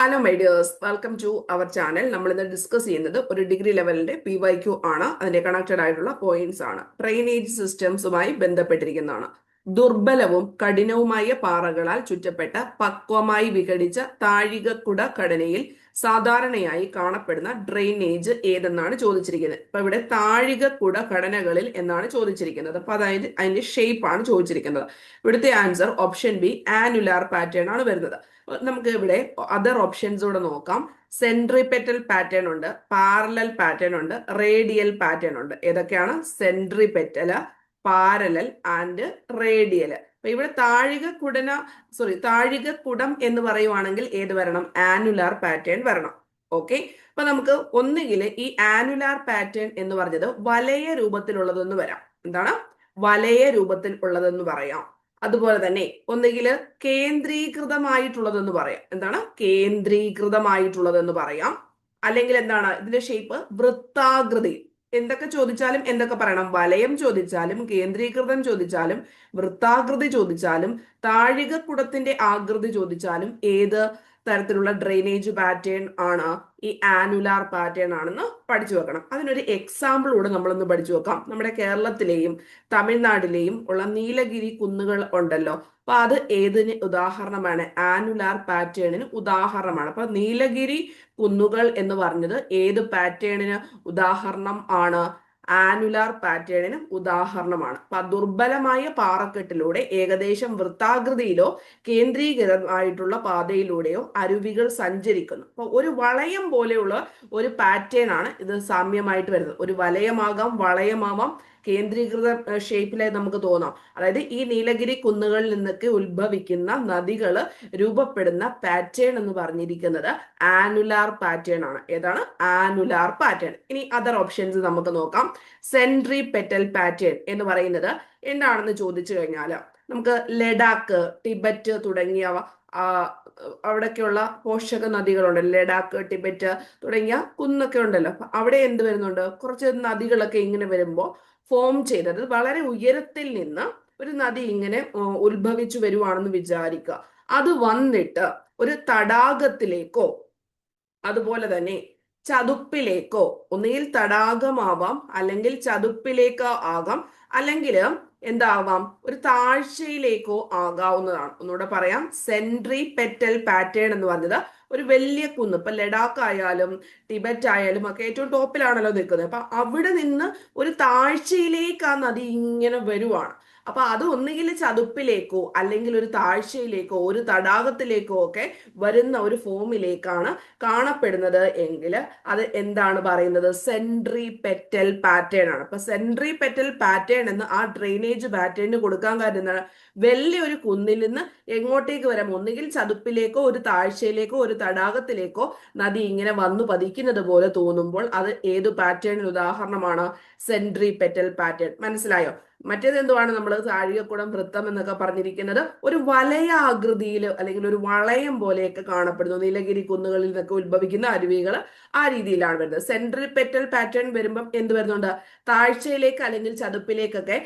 Hello my dears welcome to our channel നമ്മൾ ഇന്ന് discuss ചെയ്യുന്നത് ഒരു ഡിഗ്രി ലെവലിന്റെ പി വൈ ക്യു ആണ്. അതിന്റെ കണക്റ്റഡ് ആയിട്ടുള്ള പോയിന്റ്സ് ആണ്. ഡ്രെയിനേജ് സിസ്റ്റംസുമായി ബന്ധപ്പെട്ടിരിക്കുന്നതാണ്. ദുർബലവും കഠിനവുമായ പാറകളാൽ ചുറ്റപ്പെട്ട പക്വമായി വിഘടിച്ച താഴികക്കുട ഘടനയിൽ സാധാരണയായി കാണപ്പെടുന്ന ഡ്രെയിനേജ് ഏതെന്നാണ് ചോദിച്ചിരിക്കുന്നത്. അപ്പൊ ഇവിടെ താഴികക്കുട ഘടനകളിൽ എന്നാണ് ചോദിച്ചിരിക്കുന്നത്. അപ്പൊ അതായത് അതിന്റെ ഷേപ്പ് ആണ് ചോദിച്ചിരിക്കുന്നത്. ഇവിടുത്തെ answer option B annular pattern ആണ് വരുന്നത്. നമുക്ക് ഇവിടെ അതർ ഓപ്ഷൻസ് കൂടെ നോക്കാം. സെൻട്രിപെറ്റൽ പാറ്റേൺ ഉണ്ട് പാരലൽ പാറ്റേൺ ഉണ്ട് റേഡിയൽ പാറ്റേൺ ഉണ്ട്. ഏതൊക്കെയാണ്? സെൻട്രിപെറ്റൽ പാരലൽ ആൻഡ് റേഡിയൽ അപ്പൊ ഇവിടെ താഴിക കുടന സോറി താഴിക കുടം എന്ന് പറയുവാണെങ്കിൽ ഏത് വരണം? ആനുലാർ പാറ്റേൺ വരണം. ഓക്കെ അപ്പൊ നമുക്ക് ഒന്നുകിൽ ഈ ആനുലാർ പാറ്റേൺ എന്ന് പറഞ്ഞത് വലയ രൂപത്തിലുള്ളതെന്ന് വരാം. എന്താണ്? വലയ രൂപത്തിൽ ഉള്ളതെന്ന് പറയാം. അതുപോലെ തന്നെ ഒന്നുകിൽ കേന്ദ്രീകൃതമായിട്ടുള്ളതെന്ന് പറയാം. എന്താണ്? കേന്ദ്രീകൃതമായിട്ടുള്ളതെന്ന് പറയാം. അല്ലെങ്കിൽ എന്താണ്? ഇതിന്റെ ഷേപ്പ് വൃത്താകൃതി. എന്തൊക്കെ ചോദിച്ചാലും എന്തൊക്കെ പറയണം? വലയം ചോദിച്ചാലും കേന്ദ്രീകൃതം ചോദിച്ചാലും വൃത്താകൃതി ചോദിച്ചാലും താഴികക്കുടത്തിന്റെ ആകൃതി ചോദിച്ചാലും ഏത് തരത്തിലുള്ള ഡ്രെയിനേജ് പാറ്റേൺ ആണ് ഈ ആനുലാർ പാറ്റേൺ ആണെന്ന് പഠിച്ചു വെക്കണം. അതിനൊരു എക്സാമ്പിൾ കൂടെ നമ്മളൊന്ന് പഠിച്ചു വെക്കാം. നമ്മുടെ കേരളത്തിലെയും തമിഴ്നാട്ടിലെയും ഉള്ള നീലഗിരി കുന്നുകൾ ഉണ്ടല്ലോ. അപ്പൊ അത് ഏതിന് ഉദാഹരണമാണ്? ആനുലാർ പാറ്റേണിന് ഉദാഹരണമാണ്. അപ്പൊ നീലഗിരി കുന്നുകൾ എന്ന് പറഞ്ഞത് ഏത് പാറ്റേണിന് ഉദാഹരണം ആണ്? ആനുലാർ പാറ്റേണിന് ഉദാഹരണമാണ്. അപ്പൊ ദുർബലമായ പാറക്കെട്ടിലൂടെ ഏകദേശം വൃത്താകൃതിയിലോ കേന്ദ്രീകൃതമായിട്ടുള്ള പാതയിലൂടെയോ അരുവികൾ സഞ്ചരിക്കുന്നു. അപ്പൊ ഒരു വളയം പോലെയുള്ള ഒരു പാറ്റേൺ ആണ് ഇത് സാമ്യമായിട്ട് വരുന്നത്. ഒരു വലയമാകാം വളയമാവാം കേന്ദ്രീകൃത ഷേപ്പിലായി നമുക്ക് തോന്നാം. അതായത് ഈ നീലഗിരി കുന്നുകളിൽ നിന്നൊക്കെ ഉത്ഭവിക്കുന്ന നദികൾ രൂപപ്പെടുന്ന പാറ്റേൺ എന്ന് പറഞ്ഞിരിക്കുന്നത് ആനുലാർ പാറ്റേൺ ആണ്. ഏതാണ്? ആനുലാർ പാറ്റേൺ ഇനി അതർ ഓപ്ഷൻസ് നമുക്ക് നോക്കാം. സെൻട്രി പെറ്റൽ പാറ്റേൺ എന്ന് പറയുന്നത് എന്താണെന്ന് ചോദിച്ചു കഴിഞ്ഞാൽ നമുക്ക് ലഡാക്ക് ടിബറ്റ് തുടങ്ങിയവ അവിടെയൊക്കെയുള്ള പോഷക നദികളുണ്ട്. ലഡാക്ക് ടിബറ്റ് തുടങ്ങിയ കുന്നൊക്കെ ഉണ്ടല്ലോ. അവിടെ എന്ത് വരുന്നുണ്ട്? കുറച്ച് നദികളൊക്കെ ഇങ്ങനെ വരുമ്പോൾ ഫോം ചെയ്തത്. വളരെ ഉയരത്തിൽ നിന്ന് ഒരു നദി ഇങ്ങനെ ഉത്ഭവിച്ചു വരുവാണെന്ന് വിചാരിക്കുക. അത് വന്നിട്ട് ഒരു തടാകത്തിലേക്കോ അതുപോലെ തന്നെ ചതുപ്പിലേക്കോ ഒന്നുകിൽ തടാകമാവാം അല്ലെങ്കിൽ ചതുപ്പിലേക്കോ ആകാം അല്ലെങ്കിൽ എന്താവാം ഒരു താഴ്ചയിലേക്കോ ആകാവുന്നതാണ്. ഒന്നുകൂടെ പറയാം. സെൻട്രി പെറ്റൽ പാറ്റേൺ എന്ന് പറഞ്ഞത് ഒരു വലിയ കുന്ന്. ഇപ്പൊ ലഡാക്ക് ആയാലും ടിബറ്റ് ആയാലും ഒക്കെ ഏറ്റവും ടോപ്പിലാണല്ലോ നിൽക്കുന്നത്. അപ്പൊ അവിടെ നിന്ന് ഒരു താഴ്ചയിലേക്ക് ആ നദി ഇങ്ങനെ വരുവാണ്. അപ്പൊ അത് ഒന്നുകിൽ ചതുപ്പിലേക്കോ അല്ലെങ്കിൽ ഒരു താഴ്ചയിലേക്കോ ഒരു തടാകത്തിലേക്കോ ഒക്കെ വരുന്ന ഒരു ഫോമിലേക്കാണ് കാണപ്പെടുന്നത് എങ്കിൽ അത് എന്താണ് പറയുന്നത്? സെൻട്രി പെറ്റൽ പാറ്റേൺ ആണ്. അപ്പൊ സെൻട്രി പെറ്റൽ പാറ്റേൺ എന്ന് ആ ഡ്രെയിനേജ് പാറ്റേണിന് കൊടുക്കാൻ കാര്യം എന്താണ്? വലിയൊരു കുന്നിൽ നിന്ന് എങ്ങോട്ടേക്ക് വരാം? ഒന്നുകിൽ ചതുപ്പിലേക്കോ ഒരു താഴ്ചയിലേക്കോ ഒരു തടാകത്തിലേക്കോ നദി ഇങ്ങനെ വന്നു പതിക്കുന്നത് പോലെ തോന്നുമ്പോൾ അത് ഏത് പാറ്റേണിന് ഉദാഹരണമാണ്? Centripetal pattern. മനസ്സിലായോ? മറ്റേത് എന്തുവാണ് നമ്മൾ താഴികക്കുടം വൃത്തം എന്നൊക്കെ പറഞ്ഞിരിക്കുന്നത്? ഒരു വലയാകൃതിയിൽ അല്ലെങ്കിൽ ഒരു വളയം പോലെയൊക്കെ കാണപ്പെടുന്നു. നീലഗിരി കുന്നുകളിൽ നിന്നൊക്കെ ഉത്ഭവിക്കുന്ന അരുവികൾ ആ രീതിയിലാണ് വരുന്നത്. സെൻട്രൽ പെറ്റൽ പാറ്റേൺ വരുമ്പം എന്ത് വരുന്നുണ്ട്? താഴ്ചയിലേക്ക് അല്ലെങ്കിൽ ചതുപ്പിലേക്കൊക്കെ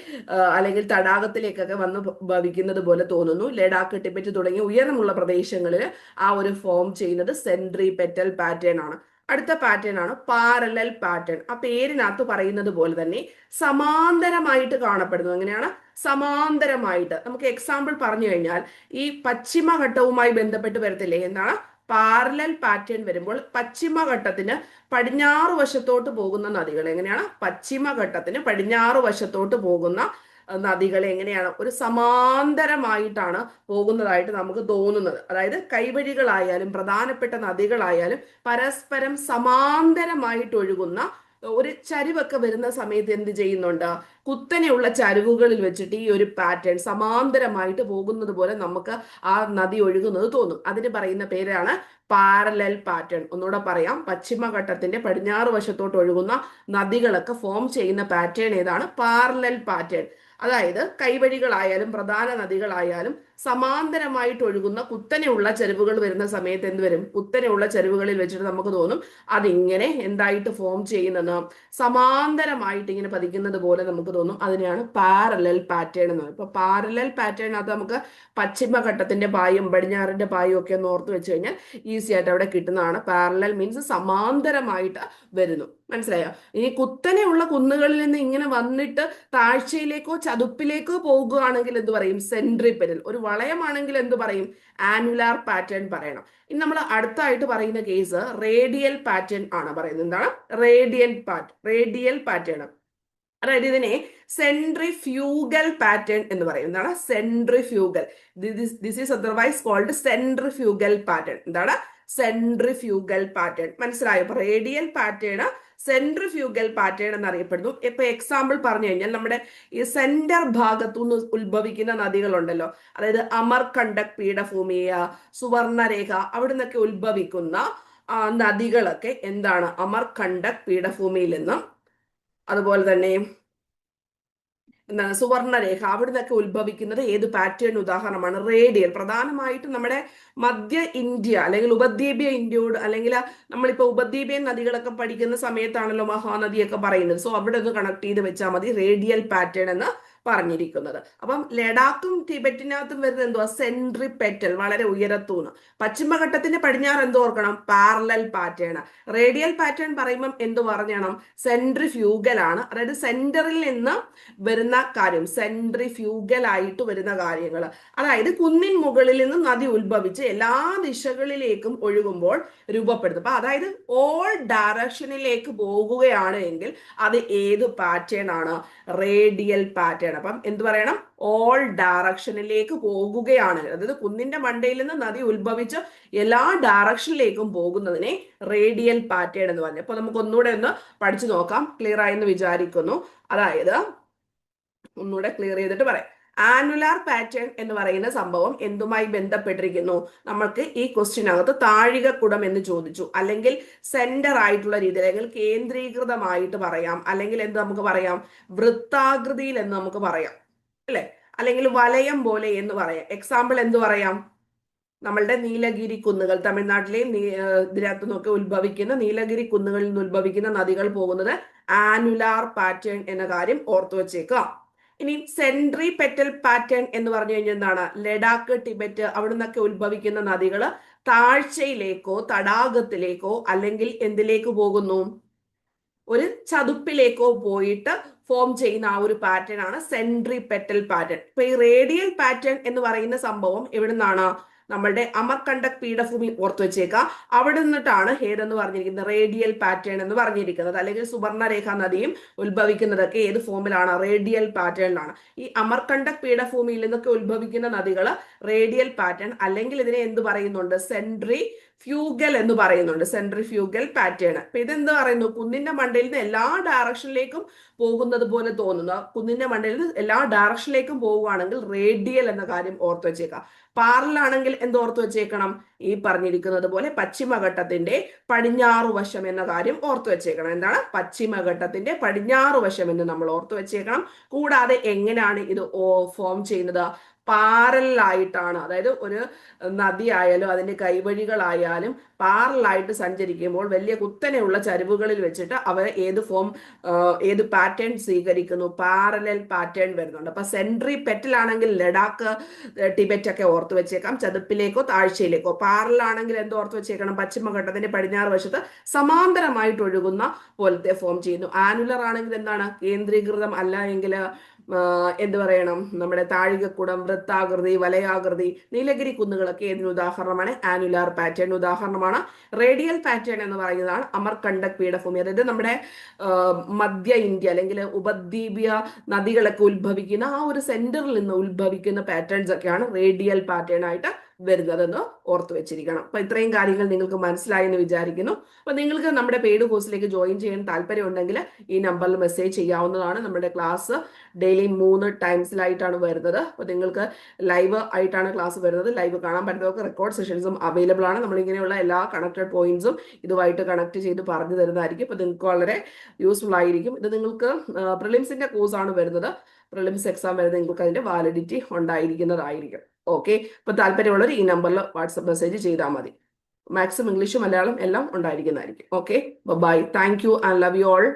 അല്ലെങ്കിൽ തടാകത്തിലേക്കൊക്കെ വന്ന് ഭവിക്കുന്നത് പോലെ തോന്നുന്നു. ലഡാക്ക് ടിബറ്റ് തുടങ്ങിയ ഉയരമുള്ള പ്രദേശങ്ങളിൽ ആ ഒരു ഫോം ചെയ്യുന്നത് സെൻട്രി പെറ്റൽ പാറ്റേൺ ആണ്. അടുത്ത പാറ്റേൺ ആണ് പാരലൽ പാറ്റേൺ ആ പേരിനകത്ത് പറയുന്നത് പോലെ തന്നെ സമാന്തരമായിട്ട് കാണപ്പെടുന്നു. എങ്ങനെയാണ്? സമാന്തരമായിട്ട്. നമുക്ക് എക്സാമ്പിൾ പറഞ്ഞു കഴിഞ്ഞാൽ ഈ പശ്ചിമഘട്ടവുമായി ബന്ധപ്പെട്ട് വരത്തില്ലേ? എന്താണ്? പാരലൽ പാറ്റേൺ വരുമ്പോൾ പശ്ചിമഘട്ടത്തിന് പടിഞ്ഞാറ് വശത്തോട്ട് പോകുന്ന നദികൾ. എങ്ങനെയാണ്? പശ്ചിമഘട്ടത്തിന് പടിഞ്ഞാറ് വശത്തോട്ട് പോകുന്ന നദികൾ എങ്ങനെയാണ്? ഒരു സമാന്തരമായിട്ടാണ് പോകുന്നതായിട്ട് നമുക്ക് തോന്നുന്നത്. അതായത് കൈവഴികളായാലും പ്രധാനപ്പെട്ട നദികളായാലും പരസ്പരം സമാന്തരമായിട്ട് ഒഴുകുന്ന ഒരു ചരിവൊക്കെ വരുന്ന സമയത്ത് എന്ത് ചെയ്യുന്നുണ്ട്? കുത്തനെയുള്ള ചരിവുകളിൽ വെച്ചിട്ട് ഈ ഒരു പാറ്റേൺ സമാന്തരമായിട്ട് പോകുന്നത് പോലെ നമുക്ക് ആ നദി ഒഴുകുന്നത് തോന്നും. അതിന് പറയുന്ന പേരാണ് പാരലൽ പാറ്റേൺ ഒന്നുകൂടെ പറയാം. പശ്ചിമഘട്ടത്തിന്റെ പടിഞ്ഞാറ് വശത്തോട്ട് ഒഴുകുന്ന നദികളൊക്കെ ഫോം ചെയ്യുന്ന പാറ്റേൺ ഏതാണ്? പാരലൽ പാറ്റേൺ അതായത് കൈവഴികളായാലും പ്രധാന നദികളായാലും സമാന്തരമായിട്ട് ഒഴുകുന്ന കുത്തനെയുള്ള ചെരുവുകൾ വരുന്ന സമയത്ത് എന്ത് വരും? കുത്തനെയുള്ള ചെരുവുകളിൽ വെച്ചിട്ട് നമുക്ക് തോന്നും അതിങ്ങനെ എന്തായിട്ട് ഫോം ചെയ്യുന്നെന്ന്. സമാന്തരമായിട്ട് ഇങ്ങനെ പതിക്കുന്നത് പോലെ നമുക്ക് തോന്നും അതിനെയാണ് പാരലൽ പാറ്റേൺ എന്ന്. പറയുന്നത് ഇപ്പൊ പാരലൽ പാറ്റേൺ അത് നമുക്ക് പശ്ചിമഘട്ടത്തിന്റെ പായും പടിഞ്ഞാറിന്റെ പായും ഒക്കെ ഒന്ന് ഓർത്ത് വെച്ച് കഴിഞ്ഞാൽ ഈസി ആയിട്ട് അവിടെ കിട്ടുന്നതാണ്. പാരലൽ മീൻസ് സമാന്തരമായിട്ട് വരുന്നു. മനസ്സിലായോ? ഇനി കുത്തനെയുള്ള കുന്നുകളിൽ നിന്ന് ഇങ്ങനെ വന്നിട്ട് താഴ്ചയിലേക്കോ ചതുപ്പിലേക്കോ പോകുകയാണെങ്കിൽ എന്ത് പറയും? സെൻട്രിപ്പെരൽ ഒരു വളയമാണെങ്കിൽ എന്ത് പറയും? ആനുലാർ പാറ്റേൺ പറയണം. ഇനി നമ്മൾ അടുത്തായിട്ട് പറയുന്ന കേസ് റേഡിയൽ പാറ്റേൺ ആണ് പറയുന്നത്. എന്താണ്? റേഡിയൽ പാറ്റ് റേഡിയൽ പാറ്റേൺ അതായത് ഇതിനെ സെൻട്രിഫ്യൂഗൽ പാറ്റേൺ എന്ന് പറയും. എന്താണ്? Centrifugal this is otherwise called centrifugal pattern എന്താണ്? സെൻട്രിഫ്യൂഗൽ പാറ്റേൺ മനസ്സിലായോ? റേഡിയൽ പാറ്റേൺ സെൻട്രിഫ്യൂഗൽ പാറ്റേൺ എന്നറിയപ്പെടുന്നു. ഇപ്പൊ എക്സാമ്പിൾ പറഞ്ഞു കഴിഞ്ഞാൽ നമ്മുടെ ഈ സെന്റർ ഭാഗത്തു നിന്ന് ഉത്ഭവിക്കുന്ന നദികളുണ്ടല്ലോ. അതായത് അമർകണ്ടക് പീഠഭൂമിയ സുവർണരേഖ അവിടെ നിന്നൊക്കെ ഉത്ഭവിക്കുന്ന നദികളൊക്കെ എന്താണ്? അമർകണ്ടക് പീഠഭൂമിയിൽ നിന്നും അതുപോലെ തന്നെ എന്താണ് സുവർണരേഖ. അവിടെ നിന്നൊക്കെ ഉത്ഭവിക്കുന്നത് ഏത് പാറ്റേൺ ഉദാഹരണമാണ്? റേഡിയൽ. പ്രധാനമായിട്ടും നമ്മുടെ മധ്യ ഇന്ത്യ അല്ലെങ്കിൽ ഉപദ്വീപിയ ഇന്ത്യയോട് അല്ലെങ്കിൽ നമ്മളിപ്പോൾ ഉപദ്വീപിയൻ നദികളൊക്കെ പഠിക്കുന്ന സമയത്താണല്ലോ മഹാനദിയൊക്കെ പറയുന്നത്. സോ അവിടെ ഒന്ന് കണക്ട് ചെയ്ത് വെച്ചാൽ മതി. റേഡിയൽ പാറ്റേൺ എന്ന് പറഞ്ഞിരിക്കുന്നത്. അപ്പം ലഡാക്കും ടിബറ്റിനകത്തും വരുന്ന എന്തുവാ? സെൻട്രി പെറ്റൽ വളരെ ഉയരത്തൂന്ന്. പശ്ചിമഘട്ടത്തിന്റെ പടിഞ്ഞാറ് എന്ത് ഓർക്കണം? പാരലൽ പാറ്റേൺ റേഡിയൽ പാറ്റേൺ പറയുമ്പം എന്ത് പറഞ്ഞണം? സെൻട്രിഫ്യൂഗൽ ആണ് അതായത് സെന്ററിൽ നിന്ന് വരുന്ന കാര്യം സെൻട്രിഫ്യൂഗൽ ആയിട്ട് വരുന്ന കാര്യങ്ങൾ അതായത് കുന്നിൻ മുകളിൽ നിന്ന് നദി ഉത്ഭവിച്ച് എല്ലാ ദിശകളിലേക്കും ഒഴുകുമ്പോൾ രൂപപ്പെടുന്നു അപ്പൊ അതായത് ഓൾ ഡയറക്ഷനിലേക്ക് പോകുകയാണ് എങ്കിൽ അത് ഏത് പാറ്റേൺ ആണ്? Radial pattern. അപ്പം എന്ത് പറയണം? ഓൾ ഡയറക്ഷനിലേക്ക് പോകുകയാണ്. അതായത് കുന്നിന്റെ മണ്ടയിൽ നിന്ന് നദി ഉത്ഭവിച്ച് എല്ലാ ഡയറക്ഷനിലേക്കും പോകുന്നതിനെ റേഡിയൽ പാറ്റേൺ എന്ന് പറഞ്ഞു. അപ്പൊ നമുക്ക് ഒന്നുകൂടെ ഒന്ന് പഠിച്ചു നോക്കാം. ക്ലിയർ ആയെന്ന് വിചാരിക്കുന്നു. അതായത് ഒന്നുകൂടെ ക്ലിയർ ചെയ്തിട്ട് പറയാം. ആനുലാർ പാറ്റേൺ എന്ന് പറയുന്ന സംഭവം എന്തുമായി ബന്ധപ്പെട്ടിരിക്കുന്നു? നമ്മൾക്ക് ഈ ക്വസ്റ്റ്യനകത്ത് കുടം എന്ന് ചോദിച്ചു. അല്ലെങ്കിൽ സെന്റർ ആയിട്ടുള്ള രീതി അല്ലെങ്കിൽ കേന്ദ്രീകൃതമായിട്ട് പറയാം. അല്ലെങ്കിൽ എന്ത് നമുക്ക് പറയാം? വൃത്താകൃതിയിൽ എന്ന് നമുക്ക് പറയാം. അല്ലെ? അല്ലെങ്കിൽ വലയം പോലെ എന്ന് പറയാം. എക്സാമ്പിൾ എന്ത് പറയാം? നമ്മളുടെ നീലഗിരി കുന്നുകൾ. തമിഴ്നാട്ടിലെയും ഇതിനകത്തു നിന്നൊക്കെ ഉത്ഭവിക്കുന്ന നീലഗിരി കുന്നുകളിൽ നിന്ന് ഉത്ഭവിക്കുന്ന നദികൾ പോകുന്നത് ആനുലാർ പാറ്റേൺ എന്ന കാര്യം ഓർത്തു വെച്ചേക്കാം ഇനി സെൻട്രി പെറ്റൽ പാറ്റേൺ എന്ന് പറഞ്ഞു കഴിഞ്ഞാൽ എന്താണ്? ലഡാക്ക് ടിബറ്റ് അവിടെ നിന്നൊക്കെ ഉത്ഭവിക്കുന്ന നദികൾ താഴ്ചയിലേക്കോ തടാകത്തിലേക്കോ അല്ലെങ്കിൽ എന്തിലേക്ക് പോകുന്നു? ഒരു ചതുപ്പിലേക്കോ പോയിട്ട് ഫോം ചെയ്യുന്ന ആ ഒരു പാറ്റേൺ ആണ് സെൻട്രി പെറ്റൽ പാറ്റേൺ ഇപ്പൊ ഈ റേഡിയൽ പാറ്റേൺ എന്ന് പറയുന്ന സംഭവം എവിടെ നിന്നാണ് നമ്മളുടെ അമർകണ്ടക് പീഠഭൂമി ഓർത്തു വെച്ചേക്കാം. അവിടെ നിന്നിട്ടാണ് ഹേഡ് എന്ന് പറഞ്ഞിരിക്കുന്നത് റേഡിയൽ പാറ്റേൺ എന്ന് പറഞ്ഞിരിക്കുന്നത്. അല്ലെങ്കിൽ സുവർണരേഖ നദിയും ഉത്ഭവിക്കുന്നതൊക്കെ ഏത് ഫോമിലാണ്? റേഡിയൽ പാറ്റേണിലാണ്. ഈ അമർകണ്ടക് പീഠഭൂമിയിൽ നിന്നൊക്കെ ഉത്ഭവിക്കുന്ന നദികൾ റേഡിയൽ പാറ്റേൺ അല്ലെങ്കിൽ ഇതിനെ എന്ത് പറയുന്നുണ്ട്? സെൻട്രി ഫ്യൂഗൽ എന്ന് പറയുന്നുണ്ട്. Centrifugal pattern. അപ്പൊ ഇതെന്ത് പറയുന്നു? കുന്നിന്റെ മണ്ടയിൽ നിന്ന് എല്ലാ ഡയറക്ഷനിലേക്കും പോകുന്നത് പോലെ തോന്നുന്നു. കുന്നിന്റെ മണ്ടയിൽ നിന്ന് എല്ലാ ഡയറക്ഷനിലേക്കും പോവുകയാണെങ്കിൽ റേഡിയൽ എന്ന കാര്യം ഓർത്ത് വെച്ചേക്കാം. പാറലാണെങ്കിൽ എന്തോർത്ത് വെച്ചേക്കണം? ഈ പറഞ്ഞിരിക്കുന്നത് പോലെ പശ്ചിമഘട്ടത്തിന്റെ പടിഞ്ഞാറു വശം എന്ന കാര്യം ഓർത്തു വെച്ചേക്കണം. എന്താണ്? പശ്ചിമഘട്ടത്തിന്റെ പടിഞ്ഞാറു വശം എന്ന് നമ്മൾ ഓർത്തു വെച്ചേക്കണം. കൂടാതെ എങ്ങനെയാണ് ഇത് ഫോം ചെയ്യുന്നത്? പാരലായിട്ടാണ് അതായത് ഒരു നദി ആയാലും അതിന്റെ കൈവഴികളായാലും പാരലായിട്ട് സഞ്ചരിക്കുമ്പോൾ വലിയ കുത്തനെയുള്ള ചരിവുകളിൽ വെച്ചിട്ട് അവർ ഏത് ഫോം ഏത് പാറ്റേൺ സ്വീകരിക്കുന്നു? പാരലൽ പാറ്റേൺ വരുന്നുണ്ട്. അപ്പൊ സെൻട്രി പെറ്റിലാണെങ്കിൽ ലഡാക്ക് ടിബറ്റ് ഒക്കെ ഓർത്തു വെച്ചേക്കാം. ചതുപ്പിലേക്കോ താഴ്ചയിലേക്കോ. പാരലാണെങ്കിൽ എന്ത് ഓർത്തു വെച്ചേക്കണം? പശ്ചിമഘട്ടത്തിന്റെ പടിഞ്ഞാറ് വശത്ത് സമാന്തരമായിട്ട് ഒഴുകുന്ന പോലത്തെ ഫോം ചെയ്യുന്നു. ആനുലർ ആണെങ്കിൽ എന്താണ്? കേന്ദ്രീകൃതം അല്ല എങ്കിൽ എന്ത് പറയണം? നമ്മുടെ താഴികക്കുടം വൃത്താകൃതി വലയാകൃതി നീലഗിരി കുന്നുകളൊക്കെ ഇതിന് ഉദാഹരണമാണ്. ആനുലാർ പാറ്റേൺ ഉദാഹരണമാണ്. റേഡിയൽ പാറ്റേൺ എന്ന് പറയുന്നതാണ് അമർകണ്ടക് പീഠഭൂമി. അതായത് നമ്മുടെ മധ്യ ഇന്ത്യ അല്ലെങ്കിൽ ഉപദ്വീപീയ നദികളൊക്കെ ഉത്ഭവിക്കുന്ന ആ ഒരു സെന്ററിൽ നിന്ന് ഉത്ഭവിക്കുന്ന പാറ്റേൺസ് ഒക്കെയാണ് റേഡിയൽ പാറ്റേൺ ആയിട്ട് വരുന്നതെന്ന് ഓർത്തു വെച്ചിരിക്കണം. അപ്പൊ ഇത്രയും കാര്യങ്ങൾ നിങ്ങൾക്ക് മനസ്സിലായി എന്ന് വിചാരിക്കുന്നു. അപ്പൊ നിങ്ങൾക്ക് നമ്മുടെ പെയ്ഡ് കോഴ്സിലേക്ക് ജോയിൻ ചെയ്യാൻ താല്പര്യം ഉണ്ടെങ്കിൽ ഈ നമ്പറിൽ മെസ്സേജ് ചെയ്യാവുന്നതാണ് നമ്മുടെ ക്ലാസ് ഡെയിലി മൂന്ന് ടൈംസിലായിട്ടാണ് വരുന്നത്. അപ്പൊ നിങ്ങൾക്ക് ലൈവ് ആയിട്ടാണ് ക്ലാസ് വരുന്നത്. ലൈവ് കാണാൻ പറ്റുന്നവർക്ക് റെക്കോർഡ് സെഷൻസും അവൈലബിൾ ആണ്. നമ്മളിങ്ങനെയുള്ള എല്ലാ കണക്റ്റഡ് പോയിന്റ്സും ഇതുമായിട്ട് കണക്ട് ചെയ്ത് പറഞ്ഞു തരുന്നതായിരിക്കും. അപ്പൊ നിങ്ങൾക്ക് വളരെ യൂസ്ഫുൾ ആയിരിക്കും. ഇത് നിങ്ങൾക്ക് പ്രിലിംസിന്റെ കോഴ്സാണ് വരുന്നത്. പ്രിലിംസ് എക്സാം വരുന്നത് നിങ്ങൾക്ക് അതിന്റെ വാലിഡിറ്റി ഉണ്ടായിരിക്കുന്നതായിരിക്കും. ഓക്കെ ഇപ്പൊ താല്പര്യമുള്ളവർ ഈ നമ്പറിൽ വാട്സപ്പ് മെസ്സേജ് ചെയ്താൽ മതി. മാക്സിമം ഇംഗ്ലീഷും മലയാളം എല്ലാം ഉണ്ടായിരിക്കുന്നതായിരിക്കും. Okay bye thank you and love you all